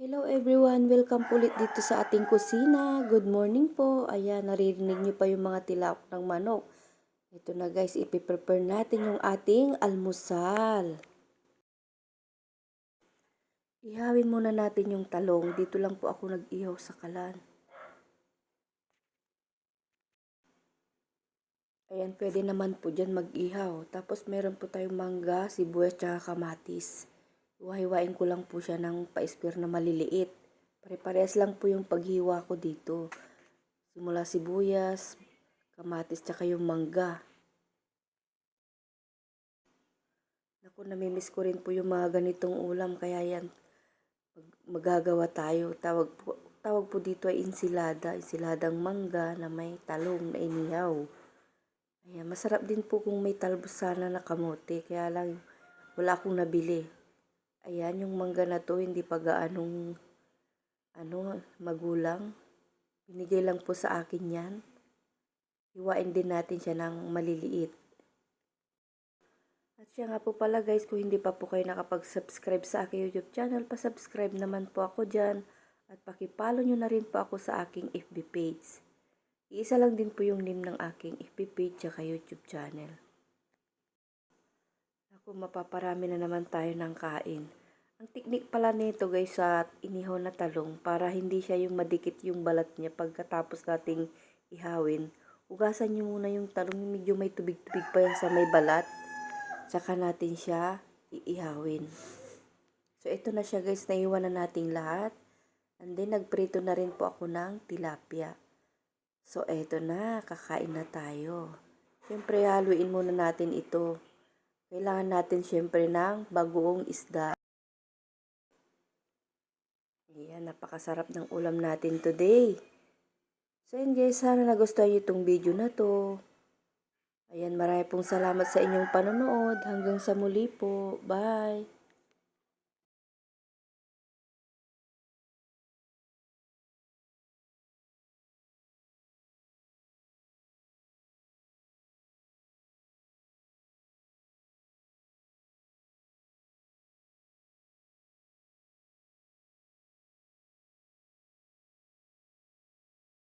Hello everyone! Welcome ulit dito sa ating kusina. Good morning po. Ayan, naririnig niyo pa yung mga tilak ng manok. Ito na guys, ipiprepare natin yung ating almusal. Ihawin muna natin yung talong. Dito lang po ako nag-ihaw sa kalan. Ayan, pwede naman po dyan mag-ihaw. Tapos meron po tayong mangga, sibuyas, tsaka kamatis. Hiwa-hiwain ko lang po siya ng pa-spear na maliliit. Pare-parehas lang po yung paghiwa ko dito. Simula sibuyas, kamatis, tsaka yung mangga. Naku, namimiss ko rin po yung mga ganitong ulam. Kaya yan, mag- magagawa tayo. Tawag po, tawag po dito ay insilada. Insiladang mangga na may talong na inihaw. Ayan, masarap din po kung may talbos sana na kamote. Kaya lang, wala akong nabili. Ayan, yung mangga na to, hindi pa gaanong ano, magulang. Binigay lang po sa akin yan. Hiwain din natin siya ng maliliit. At siya nga po pala guys, kung hindi pa po kayo nakapag-subscribe sa aking YouTube channel, pa-subscribe naman po ako dyan. At pakipalo nyo na rin po ako sa aking FB page. Iisa lang din po yung name ng aking FB page at YouTube channel. Ako, mapaparami na naman tayo ng kain. Ang teknik pala nito guys sa inihaw na talong para hindi siya yung madikit yung balat niya pagkatapos nating ihawin. Ugasan nyo muna yung talong medyo may tubig-tubig pa yan sa may balat. Tsaka natin siya iihawin. So ito na siya guys, naiwan na nating lahat. And then nagprito na rin po ako ng tilapia. So eto na, kakain na tayo. Siyempre haluin muna natin ito. Kailangan natin siyempre ng bagoong isda. Ayan, napakasarap ng ulam natin today. So yun guys, sana nagustuhan nyo itong video na to. Ayan, marami pong salamat sa inyong panonood. Hanggang sa muli po. Bye!